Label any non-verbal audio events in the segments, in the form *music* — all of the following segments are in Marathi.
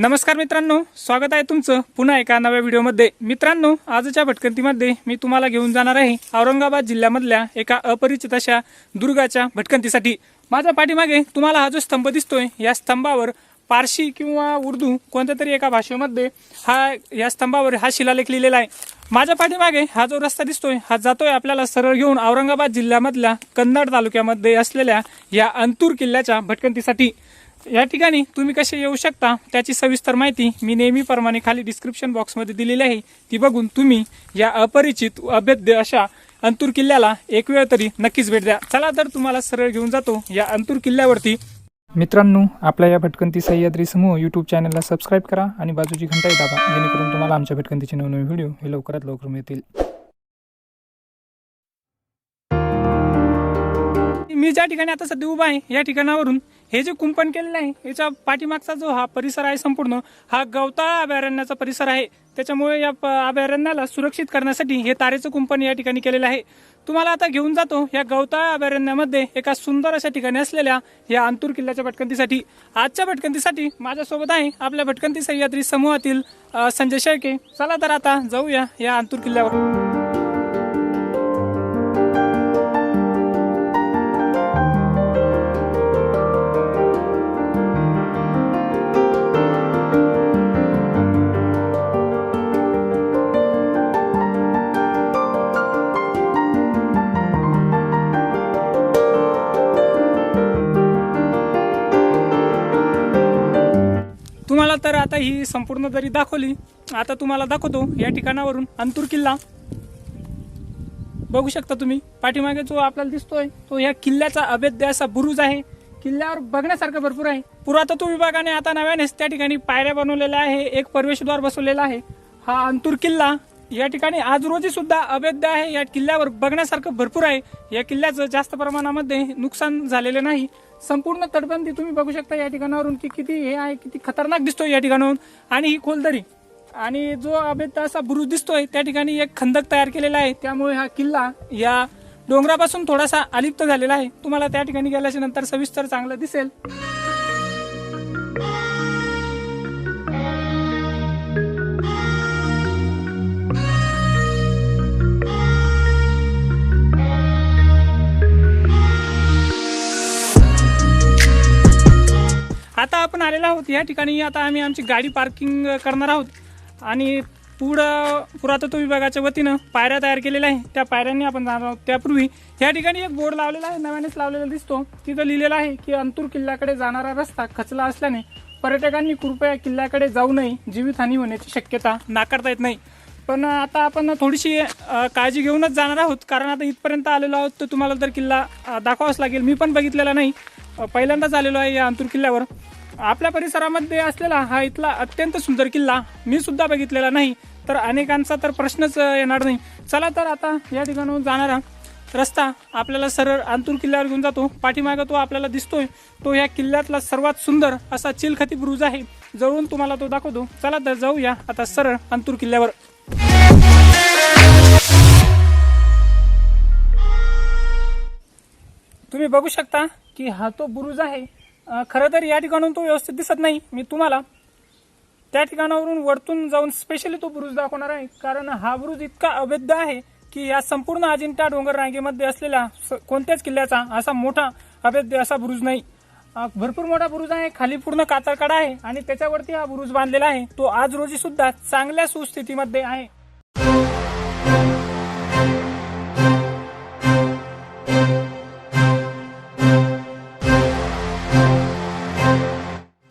नमस्कार मित्रांनो स्वागत आहे तुमचं पुन्हा एका नव्या व्हिडिओमध्ये. मित्रांनो आजच्या भटकंतीमध्ये मी तुम्हाला घेऊन जाणार आहे औरंगाबाद जिल्ह्यामधल्या एका अपरिचित अशा दुर्गाच्या भटकंतीसाठी. माझ्या पाठीमागे तुम्हाला हा जो स्तंभ दिसतोय या स्तंभावर पारशी किंवा उर्दू कोणत्या तरी एका भाषेमध्ये हा या स्तंभावर हा शिलालेख लिहिलेला आहे. माझ्या पाठीमागे हा जो रस्ता दिसतोय हा जातोय आपल्याला सरळ घेऊन औरंगाबाद जिल्ह्यामधल्या कन्नड तालुक्यामध्ये असलेल्या या अंतूर किल्ल्याच्या भटकंतीसाठी. या ठिकाणी तुम्ही कसे येऊ शकता त्याची सविस्तर माहिती मी नेहमीप्रमाणे खाली डिस्क्रिप्शन बॉक्समध्ये दिलेली आहे. ती बघून तुम्ही या अपरिचित अभेद्य अशा अंतूर किल्ल्याला एक वेळ तरी नक्कीच भेट द्या. चला तर तुम्हाला सरळ घेऊन जातो या अंतूर किल्ल्यावरती. मित्रांनो आपल्या या भटकंती सह्याद्री समूह यूट्यूब चॅनलला सबस्क्राईब करा आणि बाजूची घंटाही दाबा जेणेकरून तुम्हाला आमच्या भटकंतीचे नवनवीन व्हिडिओ हे लवकरात लवकर मिळतील. मी ज्या ठिकाणी आता सध्या उभा आहे या ठिकाणावरून हे जे कुंपण केलेलं आहे याच्या पाठीमागचा जो हा परिसर आहे संपूर्ण हा गवताळा अभयारण्याचा परिसर आहे. त्याच्यामुळे या प- अभयारण्याला सुरक्षित करण्यासाठी हे तारेचं कुंपण या ठिकाणी केलेलं आहे. तुम्हाला आता घेऊन जातो या गवताळा अभयारण्यामध्ये एका सुंदर अशा ठिकाणी असलेल्या या अंतूर किल्ल्याच्या भटकंतीसाठी. आजच्या भटकंतीसाठी माझ्यासोबत आहे आपल्या भटकंती सह्याद्री समूहातील संजय शेळके. चला तर आता जाऊया या अंतूर किल्ल्यावर. ही संपूर्ण दरी दाखवली आता तुम्हाला दाखवतो या ठिकाणावरून. अंतूर किल्ला. बघू शकता तुम्ही पाठीमागे जो आपल्याला दिसतोय तो या किल्ल्याचा अभेद्य असा बुरुज आहे. किल्ल्यावर बघण्यासारखं भरपूर आहे. पुरातत्व विभागाने आता नव्यानेच त्या ठिकाणी पायऱ्या बनवलेल्या आहे एक प्रवेशद्वार बसवलेला आहे. हा अंतूर किल्ला. या ठिकाणी आज रोजी सुद्धा अभेद्य आहे. या किल्ल्यावर बघण्यासारखं भरपूर आहे. या किल्ल्याचं जास्त प्रमाणामध्ये नुकसान झालेलं नाही. संपूर्ण तटबंदी तुम्ही बघू शकता या ठिकाणावरून की किती हे आहे किती खतरनाक दिसतोय या ठिकाणावरून आणि ही खोलदरी. आणि जो अभेद्य असा बुरुज दिसतोय त्या ठिकाणी एक खंदक तयार केलेला आहे. त्यामुळे हा किल्ला या डोंगरापासून थोडासा अलिप्त झालेला आहे. तुम्हाला त्या ठिकाणी गेल्याच्यानंतर सविस्तर चांगलं दिसेल. आता आपण आलेलो आहोत या ठिकाणी. आता आम्ही आमची गाडी पार्किंग करणार आहोत. आणि पुढं पुरातत्व विभागाच्या वतीनं पायऱ्या तयार केलेल्या आहे. त्या पायऱ्यांनी आपण जाणार आहोत. त्यापूर्वी या ठिकाणी एक बोर्ड लावलेला आहे. नव्यानेच लावलेला दिसतो. तिथं लिहिलेलं आहे की अंतूर किल्ल्याकडे जाणारा रस्ता खचला असल्याने पर्यटकांनी कृपया किल्ल्याकडे जाऊ नये. जीवितहानी होण्याची शक्यता नाकारता येत नाही. पण आता आपण थोडीशी काळजी घेऊनच जाणार आहोत. कारण आता इथपर्यंत आलेलो आहोत तर तुम्हाला तर किल्ला दाखवावाच लागेल. मी पण बघितलेला नाही. पहिल्यांदाच आलेलो आहे या अंतूर किल्ल्यावर. आपल्या परिसरामध्ये असलेला हा इथला अत्यंत सुंदर किल्ला मी सुद्धा बघितलेला नाही तर अनेकांचा तर प्रश्नच येणार नाही. चला तर आता या ठिकाणाहून जाणारा रस्ता आपल्याला सरळ अंतूर किल्ल्यावर घेऊन जातो. पाठीमागं तो आपल्याला दिसतोय. तो या किल्ल्यातला सर्वात सुंदर असा चिलखती ब्रुज आहे. जवळून तुम्हाला तो दाखवतो. चला तर जाऊया आता सरळ अंतूर किल्ल्यावर. तुम्ही बघू शकता की हा तो बुरुज आहे. खरं तर या ठिकाणून तो व्यवस्थित दिसत नाही. मी तुम्हाला त्या ठिकाणावरून वरतून जाऊन स्पेशली तो बुरुज दाखवणार आहे. कारण हा बुरुज इतका अवैध आहे की या संपूर्ण अजिंठा डोंगर रांगेमध्ये असलेला स- कोणत्याच किल्ल्याचा असा मोठा अवैध असा बुरुज नाही. भरपूर मोठा बुरुज आहे. खाली पूर्ण कातळकडा आहे आणि त्याच्यावरती हा बुरुज बांधलेला आहे. तो आज रोजी सुद्धा चांगल्या सुस्थितीमध्ये आहे.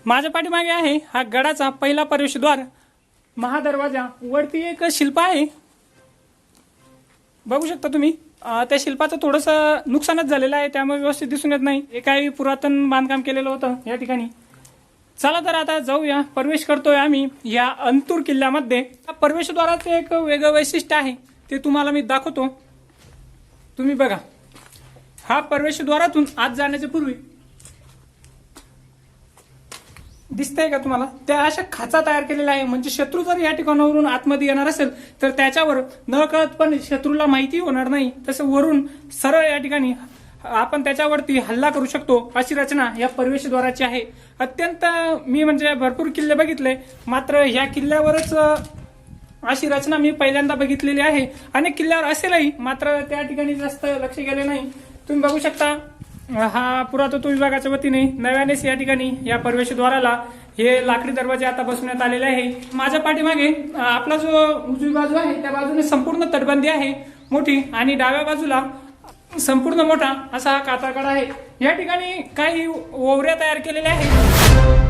माझ्या पाठीमागे आहे हा गडाचा पहिला प्रवेशद्वार. महादरवाजा. वरती एक शिल्प आहे. बघू शकता तुम्ही. त्या शिल्पाचं थोडंसं नुकसानच झालेलं आहे त्यामुळे व्यवस्थित दिसून येत नाही. हे काही पुरातन बांधकाम केलेलं होतं या ठिकाणी. चला तर आता जाऊया. प्रवेश करतोय आम्ही या अंतूर किल्ल्यामध्ये. प्रवेशद्वाराचं एक वेगळं वैशिष्ट्य आहे. ते तुम्हाला मी दाखवतो. तुम्ही बघा. हा प्रवेशद्वारातून आत जाण्याच्या पूर्वी दिसतंय का तुम्हाला? त्या अशा खाचा तयार केलेला आहे. म्हणजे शत्रू जर या ठिकाणावरून आतमध्ये येणार असेल तर त्याच्यावर न पण शत्रूला माहिती होणार नाही. तसं वरून सरळ या ठिकाणी आपण त्याच्यावरती हल्ला करू शकतो अशी रचना या प्रवेशद्वाराची आहे. अत्यंत मी म्हणजे भरपूर किल्ले बघितले. मात्र ह्या किल्ल्यावरच अशी रचना मी पहिल्यांदा बघितलेली आहे. अनेक किल्ल्यावर असेलही मात्र त्या ठिकाणी जास्त लक्ष गेले नाही. तुम्ही बघू शकता हा पुरातत्व विभागाच्या वतीने नव्यानेच या ठिकाणी या प्रवेशद्वाराला हे लाकडी दरवाजे आता बसवण्यात आलेले आहे. माझ्या पाठीमागे आपला जो उजवी बाजू आहे त्या बाजूने संपूर्ण तटबंदी आहे मोठी. आणि डाव्या बाजूला संपूर्ण मोठा असा हा कातारगड आहे. या ठिकाणी काही ओवऱ्या तयार केलेल्या आहेत.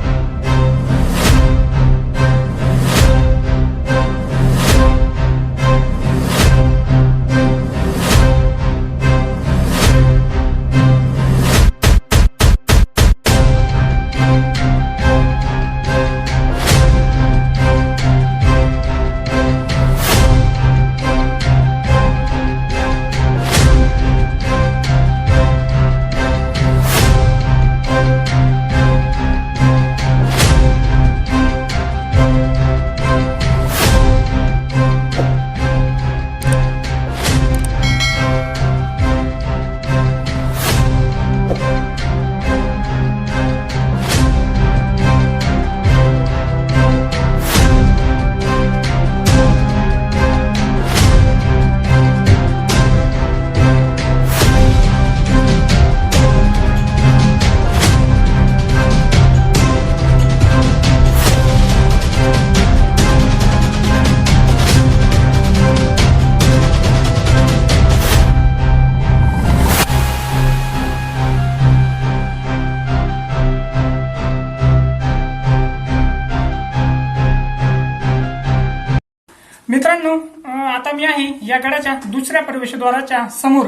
मित्रांनो आता मी आहे या गडाच्या दुसऱ्या प्रवेशद्वाराच्या समोर.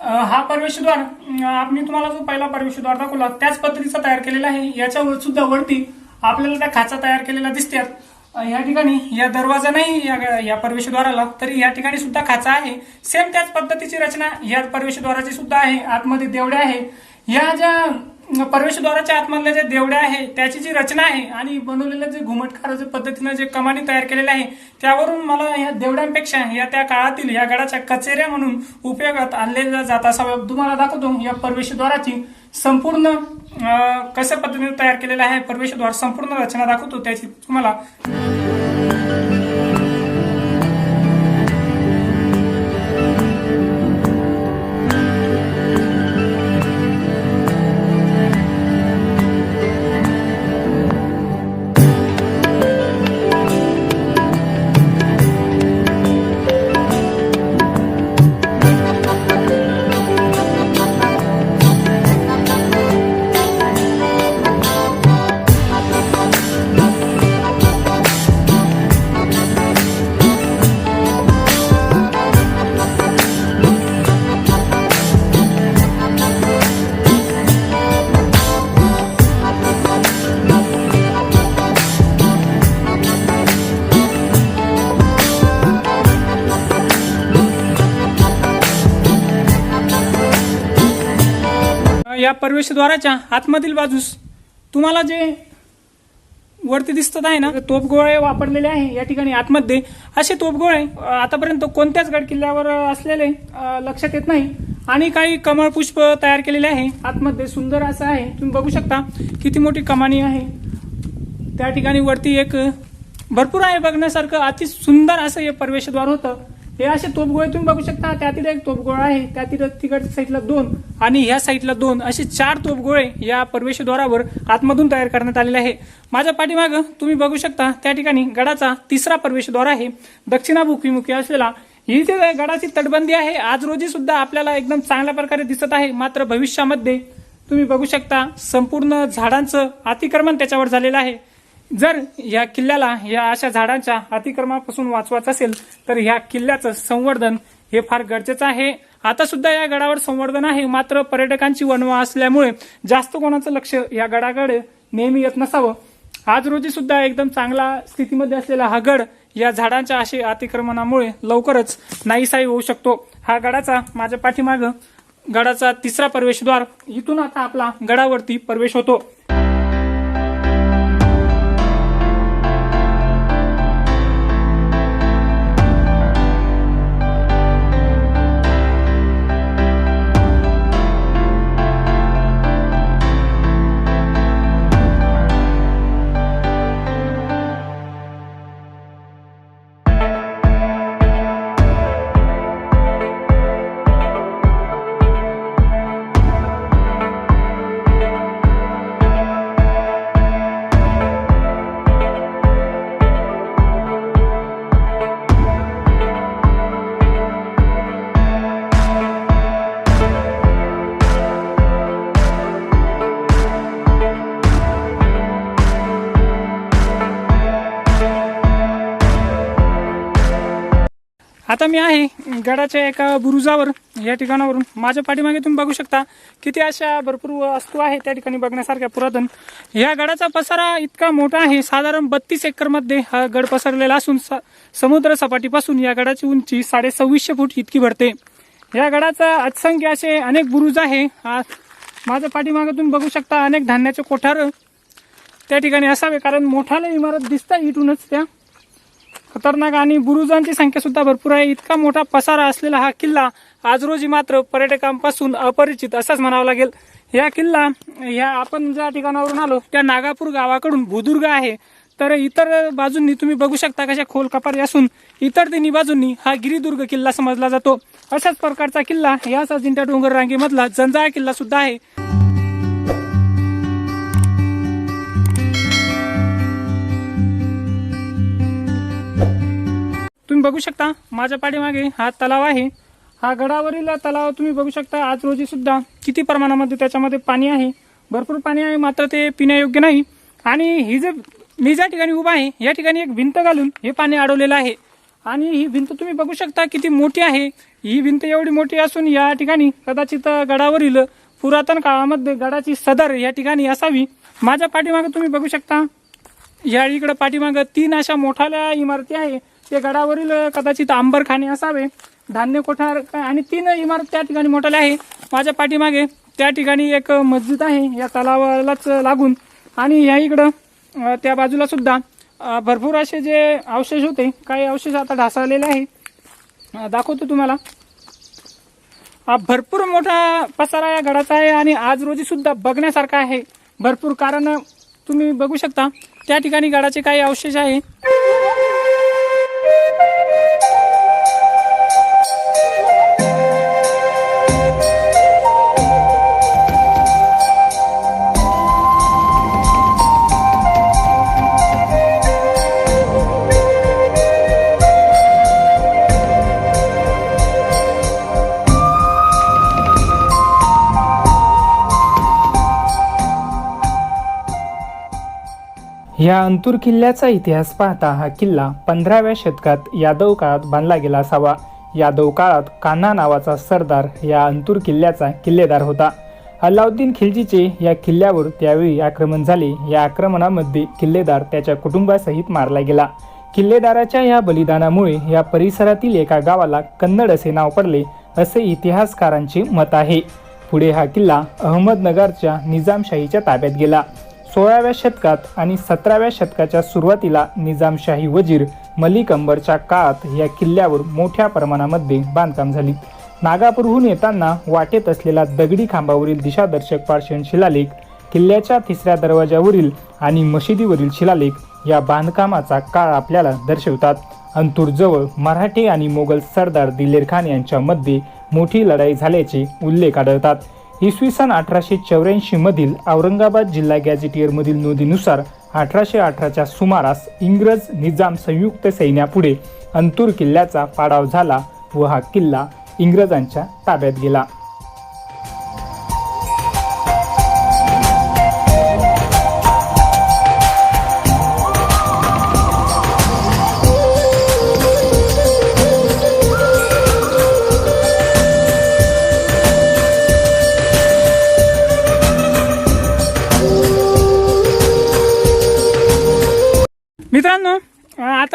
हा प्रवेशद्वार मी तुम्हाला जो पहिला प्रवेशद्वार दाखवला त्याच पद्धतीचा तयार केलेला आहे. याच्यावर सुद्धा वरती आपल्याला त्या खाचा तयार केलेल्या दिसतात. या ठिकाणी या दरवाजा नाही या या प्रवेशद्वाराला तरी या ठिकाणी सुद्धा खाचा आहे. सेम त्याच पद्धतीची रचना या प्रवेशद्वाराची सुद्धा आहे. आतमध्ये देवड्या आहे. या ज्या प्रवेशद्वाराच्या आतमधल्या जे देवड्या आहे त्याची जी रचना आहे आणि बनवलेलं जे घुमटकार जे पद्धतीनं जे कमानी तयार केलेलं आहे त्यावरून मला या देवड्यांपेक्षा या त्या काळातील या गडाच्या कचेऱ्या म्हणून उपयोगात आणलेल्या जात असावं तुम्हाला दाखवतो या प्रवेशद्वाराची संपूर्ण कशा पद्धतीने तयार केलेलं आहे प्रवेशद्वार संपूर्ण रचना दाखवतो त्याची तुम्हाला प्रवेशद्वाराच्या आतमधील बाजूस तुम्हाला जे वरती दिसत आहे ना तोफगोळे वापरलेले आहे या ठिकाणी आतमध्ये. असे तोफगोळे आतापर्यंत कोणत्याच गड किल्ल्यावर असलेले लक्षात येत नाही. आणि काही कमळ पुष्प तयार केलेले आहे आतमध्ये. सुंदर असं आहे. तुम्ही बघू शकता किती मोठी कमानी आहे. त्या ठिकाणी वरती एक भरपूर आहे बघण्यासारखं. अति सुंदर असं हे प्रवेशद्वार होतं. हे असे तोपगोळे तुम्ही बघू शकता. त्यातील एक तोपगोळा आहे. त्यातील तिकडच्या साईडला दोन आणि ह्या साईडला दोन असे चार तोपगोळे या प्रवेशद्वारावर आतमधून तयार करण्यात आलेले आहे. माझ्या पाठीमागं तुम्ही बघू शकता त्या ठिकाणी गडाचा तिसरा प्रवेशद्वार आहे. दक्षिणाभिमुखी असलेला. ही ते गडाची तटबंदी आहे आज रोजी सुद्धा आपल्याला एकदम चांगल्या प्रकारे दिसत आहे. मात्र भविष्यामध्ये तुम्ही बघू शकता संपूर्ण झाडांचं अतिक्रमण त्याच्यावर झालेलं आहे. जर या किल्ल्याला या अशा झाडांच्या अतिक्रमणापासून वाचवायचं असेल तर ह्या किल्ल्याचं संवर्धन हे फार गरजेचं आहे. आता सुद्धा या गडावर संवर्धन आहे मात्र पर्यटकांची वणवा असल्यामुळे जास्त कोणाचं लक्ष या गडाकडे नेहमी येत नसावं. आज रोजी सुद्धा एकदम चांगला स्थितीमध्ये असलेला हा गड या झाडांच्या असे अतिक्रमणामुळे लवकरच नाहीसाई होऊ शकतो. हा गडाचा माझ्या पाठीमागं गडाचा तिसरा प्रवेशद्वार इथून आता आपला गडावरती प्रवेश होतो. आता मी आहे गडाच्या एका बुरुजावर या ठिकाणावरून. माझ्या पाठीमागे तुम्ही बघू शकता किती अशा भरपूर वस्तू आहे त्या ठिकाणी बघण्यासारख्या पुरातन. या गडाचा पसारा इतका मोठा आहे साधारण बत्तीस एकरमध्ये हा गड पसरलेला असून स- समुद्र सपाटीपासून या गडाची उंची साडे सव्वीसशे फूट इतकी भरते. या गडाचा असंख्य असे अनेक बुरुज आहे. माझ्या पाठीमागे तुम्ही बघू शकता अनेक धान्याचे कोठार त्या ठिकाणी असावे कारण मोठाला इमारत दिसतात इथूनच त्या खतरनाक आणि बुरुजांची संख्या सुद्धा भरपूर आहे. इतका मोठा पसारा असलेला हा किल्ला आज रोजी मात्र पर्यटकांपासून अपरिचित असाच म्हणावा लागेल. या किल्ला ह्या आपण ज्या ठिकाणावरून आलो त्या नागापूर गावाकडून भूदुर्ग आहे. तर इतर बाजूंनी तुम्ही बघू शकता कशा खोल कपारी असून इतर तिन्ही बाजूंनी हा गिरिदुर्ग किल्ला समजला जातो. अशाच प्रकारचा किल्ला याच अजिंठा डोंगर रांगेमधला जंजाळा किल्ला सुद्धा आहे. तुम्ही बघू शकता. माझ्या पाठीमागे हा तलाव आहे. हा गडावरील तलाव तुम्ही बघू शकता. आज रोजी सुद्धा किती प्रमाणामध्ये त्याच्यामध्ये पाणी आहे. भरपूर पाणी आहे. मात्र ते पिण्यायोग्य नाही. आणि ही जे मी ज्या ठिकाणी उभा आहे या ठिकाणी एक भिंत घालून हे पाणी अडवलेलं आहे. आणि ही भिंत तुम्ही बघू शकता किती मोठी आहे. ही भिंत एवढी मोठी असून या ठिकाणी कदाचित गडावरील पुरातन काळामध्ये गडाची सदर या ठिकाणी असावी. माझ्या पाठीमागे तुम्ही बघू शकता. या इकडं पाठीमागं तीन अशा मोठाल्या इमारती आहे. ते गडावरील कदाचित आंबरखाने असावे धान्य कोठार आणि तीन इमारत त्या ठिकाणी मोठाल्या आहे. माझ्या पाठीमागे त्या ठिकाणी एक मस्जिद आहे. या तलावालाच लागून. आणि या इकडं त्या बाजूला सुद्धा भरपूर असे जे अवशेष होते काही अवशेष आता ढासळलेले आहे. दाखवतो तुम्हाला. हा भरपूर मोठा पसारा या गडाचा आहे आणि आज रोजी सुद्धा बघण्यासारखा आहे. भरपूर कारण तुम्ही बघू शकता. त्या ठिकाणी गडाचे काही अवशेष आहे. या अंतूर किल्ल्याचा इतिहास पाहता हा किल्ला पंधराव्या शतकात यादव काळात बांधला गेला असावा. यादव काळात कान्हा नावाचा सरदार या अंतूर किल्ल्याचा किल्लेदार होता. अल्लाउद्दीन खिलजीचे या किल्ल्यावर त्यावेळी आक्रमण झाले. या आक्रमणामध्ये किल्लेदार त्याच्या कुटुंबासहित मारला गेला. किल्लेदाराच्या या बलिदानामुळे या परिसरातील एका गावाला कन्नड असे नाव पडले असे इतिहासकारांचे मत आहे. पुढे हा किल्ला अहमदनगरच्या निजामशाहीच्या ताब्यात गेला. सोळाव्या शतकात आणि सतराव्या शतकाच्या सुरुवातीला निजामशाही वजीर मलिक अंबरच्या काळात या किल्ल्यावर मोठ्या प्रमाणामध्ये बांधकाम झाली. नागापूरहून येताना वाटेत असलेला दगडी खांबावरील दिशादर्शक पार्श्वन शिलालेख किल्ल्याच्या तिसऱ्या दरवाजावरील आणि मशिदीवरील शिलालेख या बांधकामाचा काळ आपल्याला दर्शवतात. अंतूरजवळ मराठी आणि मोगल सरदार दिलेर खान यांच्यामध्ये मोठी लढाई झाल्याचे उल्लेख आढळतात. इसवी सन अठराशे चौऱ्याऐंशी मधील औरंगाबाद जिल्हा गॅझेटियरमधील नोंदीनुसार अठराशे अठराच्या सुमारास इंग्रज निजाम संयुक्त सैन्यापुढे अंतूर किल्ल्याचा पाडाव झाला व हा किल्ला इंग्रजांच्या ताब्यात गेला.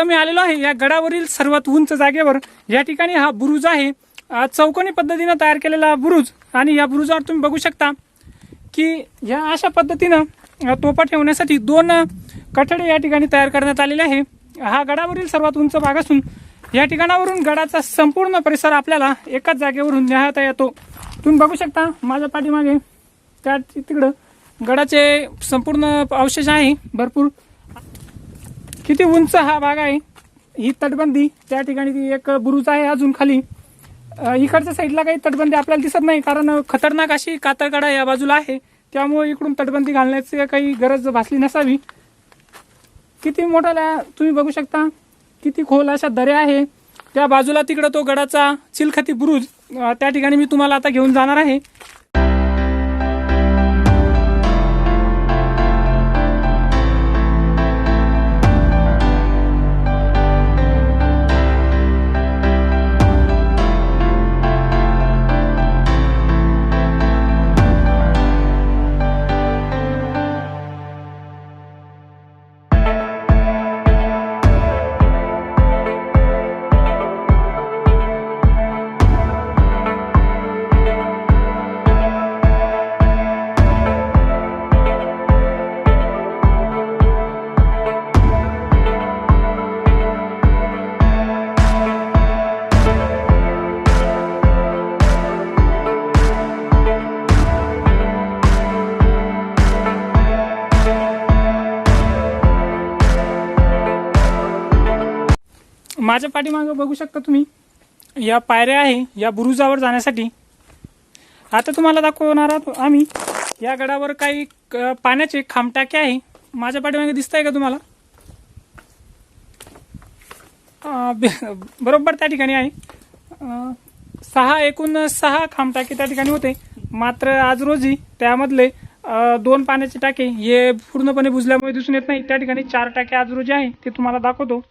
आता मी आलेलो आहे या गडावरील सर्वात उंच जागेवर. या ठिकाणी हा बुरुज आहे. चौकोनी पद्धतीनं तयार केलेला बुरुज आणि या बुरुजावर तुम्ही बघू शकता की या अशा पद्धतीनं तोफा ठेवण्यासाठी दोन कठडे या ठिकाणी तयार करण्यात आलेले आहे. हा गडावरील सर्वात उंच भाग असून या ठिकाणावरून गडाचा संपूर्ण परिसर आपल्याला एकाच जागेवरून न्याहता येतो. तुम्ही बघू शकता माझ्या पाठीमागे त्या तिकडं गडाचे संपूर्ण अवशेष आहे भरपूर. किती उंच हा भाग आहे? ही तटबंदी त्या ठिकाणी ती एक बुरुज आहे अजून खाली. इकडच्या साईडला काही तटबंदी आपल्याला दिसत नाही कारण खतरनाक अशी कातळकडा या बाजूला आहे. त्यामुळे इकडून तटबंदी घालण्याची काही गरज भासली नसावी. किती मोठाला तुम्ही बघू शकता किती खोल अशा दऱ्या आहे. त्या बाजूला तिकडं तो गडाचा चिलखती बुरुज त्या ठिकाणी मी तुम्हाला आता घेऊन जाणार आहे. माझ्या पाठीमागं बघू शकता तुम्ही. या पायऱ्या आहे या बुरुजावर जाण्यासाठी. आता तुम्हाला दाखवणार आहोत आम्ही या गडावर काही पाण्याचे खामटाके आहे. माझ्या पाठीमागे दिसत आहे का तुम्हाला? बरोबर त्या ठिकाणी आहे. सहा एकूण सहा खामटाके त्या ठिकाणी होते. मात्र आज रोजी त्यामधले दोन पाण्याचे टाके हे पूर्णपणे बुजल्यामुळे दिसून येत नाही. त्या ठिकाणी चार टाके आज रोजी आहे ते तुम्हाला दाखवतो.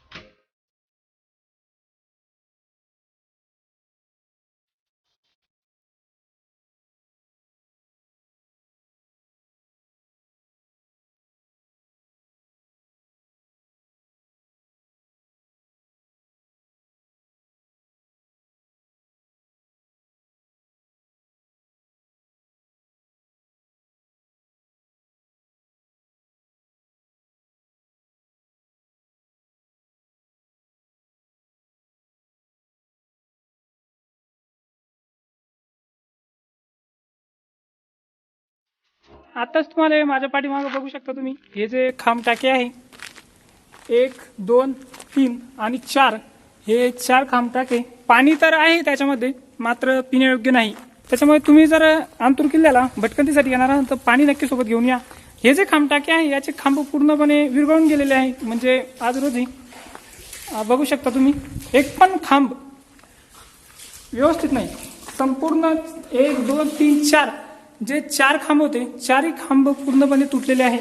आताच तुम्हाला हे माझ्या पाठीमागे बघू शकता तुम्ही. हे जे खांब टाके आहे एक दोन तीन आणि चार हे चार खांब टाके. पाणी तर आहे त्याच्यामध्ये मात्र पिण्यायोग्य नाही. त्याच्यामुळे तुम्ही जर आंतूर किल्ल्याला भटकंतीसाठी येणार आहात तर पाणी नक्की सोबत घेऊन या. हे जे खांब टाके आहे याचे खांब पूर्णपणे विरघळून गेलेले आहे. म्हणजे आज रोजी बघू शकता तुम्ही. एक पण खांब व्यवस्थित नाही. संपूर्ण एक दोन तीन चार जे चार खांब होते चारही खांब पूर्णपणे तुटलेले आहे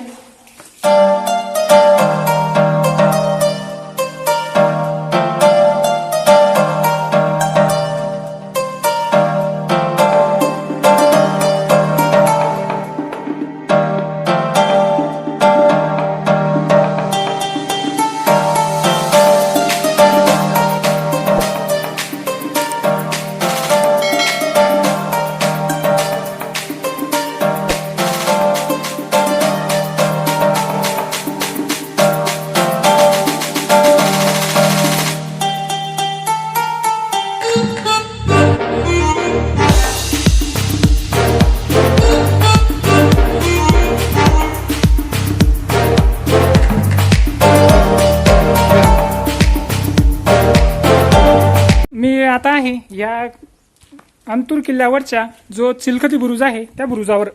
किल्ल्यावरच्या जो चिलखती बुरुज आहे त्या बुरुजावर.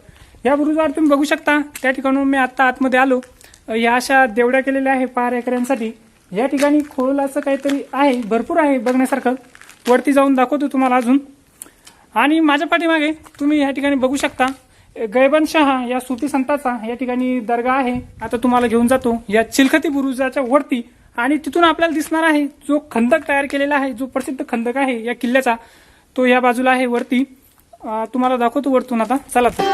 या बुरुजावर तुम्ही बघू शकता त्या ठिकाणून मी आत्ता आतमध्ये आलो. या अशा देवड्या केलेल्या आहे पहार या ठिकाणी खोलाचं असं काहीतरी आहे भरपूर आहे बघण्यासारखं. वरती जाऊन दाखवतो तुम्हाला अजून. आणि माझ्या पाठीमागे तुम्ही या ठिकाणी बघू शकता गैबन शहा या सुती संताचा या ठिकाणी दर्गा आहे. आता तुम्हाला घेऊन जातो. या चिलखती बुरुजाच्या वरती आणि तिथून आपल्याला दिसणार आहे जो खंदक तयार केलेला आहे जो प्रसिद्ध खंदक आहे या किल्ल्याचा. तो या बाजूला आहे वरती. तुम्हाला दाखवतो वरतून आता. चला तर.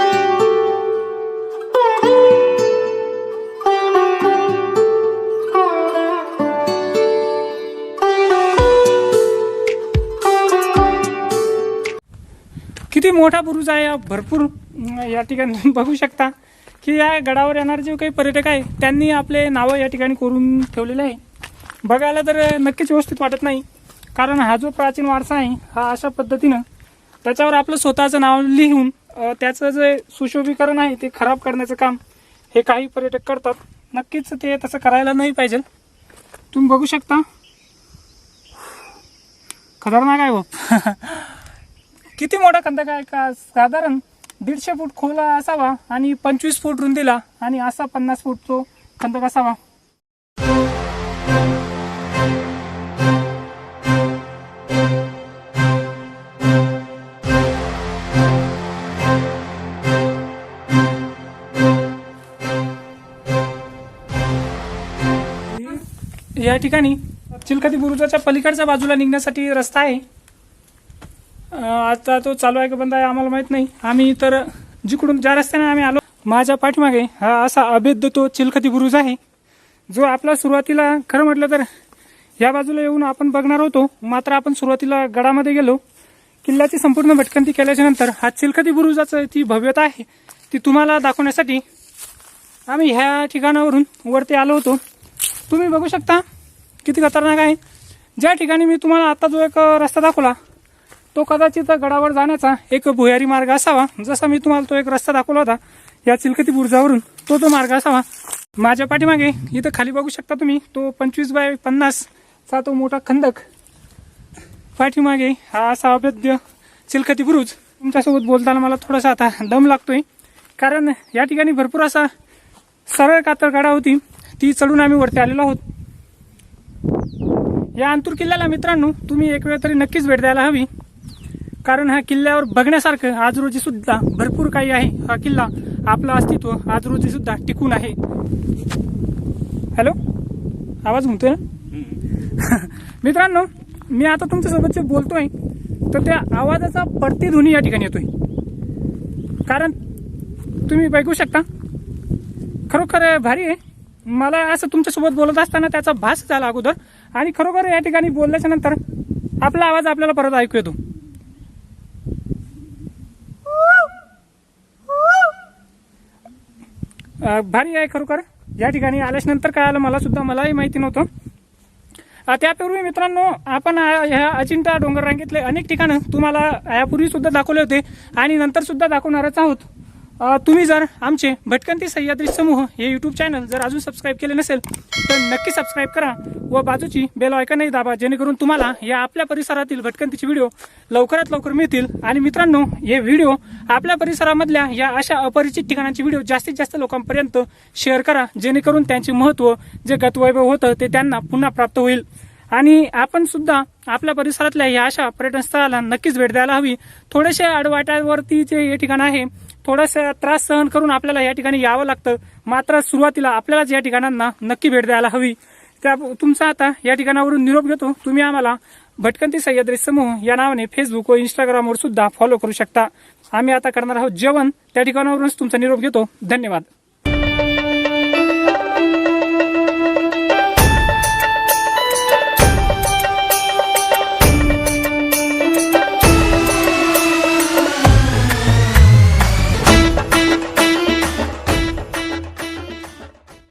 किती मोठा बुरुज आहे हा. भरपूर या ठिकाणी बघू शकता की या गडावर येणारे जे काही पर्यटक आहे त्यांनी आपले नावं या ठिकाणी करून ठेवलेले आहे. बघायला तर नक्कीच व्यवस्थित वाटत नाही. कारण हा जो प्राचीन वारसा आहे हा अशा पद्धतीनं त्याच्यावर आपलं स्वतःचं नाव लिहून त्याचं जे सुशोभीकरण आहे ते खराब करण्याचं काम हे काही पर्यटक करतात. नक्कीच ते तसं करायला नाही पाहिजे. तुम्ही बघू शकता. खतरनाक आहे बाप हो. *laughs* किती मोठा खंदक आहे का? साधारण दीडशे फूट खोला असावा आणि पंचवीस फूट रुंदीला आणि असा पन्नास फूट तो खंदक असावा. या ठिकाणी चिलखती बुरुजाच्या पलीकडच्या बाजूला निघण्यासाठी रस्ता आहे. आता तो चालू आहे का बंद आहे आम्हाला माहीत नाही. आम्ही तर जिकडून ज्या रस्त्याने आम्ही आलो माझ्या पाठीमागे हा असा अभेद्य तो चिलखती बुरुज आहे. जो आपला सुरुवातीला खरं म्हटलं तर या बाजूला येऊन आपण बघणार होतो. मात्र आपण सुरुवातीला गडामध्ये गेलो. किल्ल्याची संपूर्ण भटकंती केल्याच्यानंतर हा चिलखती बुरुजाचं ती भव्यता आहे ती तुम्हाला दाखवण्यासाठी आम्ही ह्या ठिकाणावरून वरती आलो होतो. तुम्ही बघू शकता किती खतरनाक आहे. ज्या ठिकाणी मी तुम्हाला आता जो एक रस्ता दाखवला तो कदाचित गडावर जाण्याचा एक भुयारी मार्ग असावा. जसा मी तुम्हाला तो एक रस्ता दाखवला होता या चिलखती बुरुजावरून तो तो मार्ग असावा. माझ्या पाठीमागे इथं खाली बघू शकता तुम्ही तो पंचवीस बाय पन्नासचा तो मोठा खंदक. पाठीमागे हा असा अभेद्य चिलखती बुरुज. तुमच्यासोबत बोलताना मला थोडासा आता दम लागतोय. कारण या ठिकाणी भरपूर असा सरळ कातळ काढा होती. ती चढून आम्ही वरती आलेलो आहोत. या अंतूर किल्ल्याला मित्रांनो तुम्ही एक वेळ तरी नक्कीच भेट द्यायला हवी. कारण हा किल्ल्यावर बघण्यासारखं आज रोजी सुद्धा भरपूर काही आहे. हा किल्ला आपलं अस्तित्व आज रोजी सुद्धा टिकून आहे. हॅलो? आवाज म्हणतोय ना? *laughs* मित्रांनो मी आता तुमच्यासोबत जे बोलतोय तर त्या आवाजाचा प्रतिध्वनी या ठिकाणी येतोय. कारण तुम्ही बघू शकता खरोखर भारी आहे. मला असं तुमच्यासोबत बोलत असताना त्याचा भास झाला अगोदर. आणि खरोखर या ठिकाणी बोलल्याच्या नंतर आपला आवाज आपल्याला परत ऐकू येतो. भारी आहे खरोखर. या ठिकाणी आल्याच्यानंतर काय आलं मला सुद्धा मलाही माहिती नव्हतं. त्यापूर्वी मित्रांनो आपण ह्या अजिंठा डोंगर रांगेतले अनेक ठिकाणं तुम्हाला यापूर्वी सुद्धा दाखवले होते आणि नंतर सुद्धा दाखवणारच आहोत. तुम्ही जर आमचे भटकंती सह्याद्री समूह हे यूट्यूब चॅनल जर अजून सबस्क्राईब केले नसेल तर नक्की सबस्क्राईब करा व बाजूची बेल आयकनही दाबा जेणेकरून तुम्हाला या आपल्या परिसरातील भटकंतीचे व्हिडिओ लवकरात लवकर मिळतील. आणि मित्रांनो हे व्हिडिओ आपल्या परिसरामधल्या या अशा अपरिचित ठिकाणांचे व्हिडिओ जास्तीत जास्त लोकांपर्यंत शेअर करा जेणेकरून त्यांचे महत्त्व जे गतवैभव होतं ते त्यांना पुन्हा प्राप्त होईल. आणि आपण सुद्धा आपल्या परिसरातल्या या अशा पर्यटन स्थळाला नक्कीच भेट द्यायला हवी. थोडेसे आडवाट्यावरती जे हे ठिकाण आहे थोडासा त्रास सहन करून आपल्याला या ठिकाणी यावं लागतं. मात्र सुरुवातीला आपल्यालाच या ठिकाणांना नक्की भेट द्यायला हवी. त्या तुमचा आता या ठिकाणावरून निरोप घेतो. तुम्ही आम्हाला भटकंती सह्याद्री समूह या नावाने फेसबुक व इंस्टाग्रामवर सुद्धा फॉलो करू शकता. आम्ही आता करणार आहोत जेवण. त्या ठिकाणावरूनच तुमचा निरोप घेतो. धन्यवाद.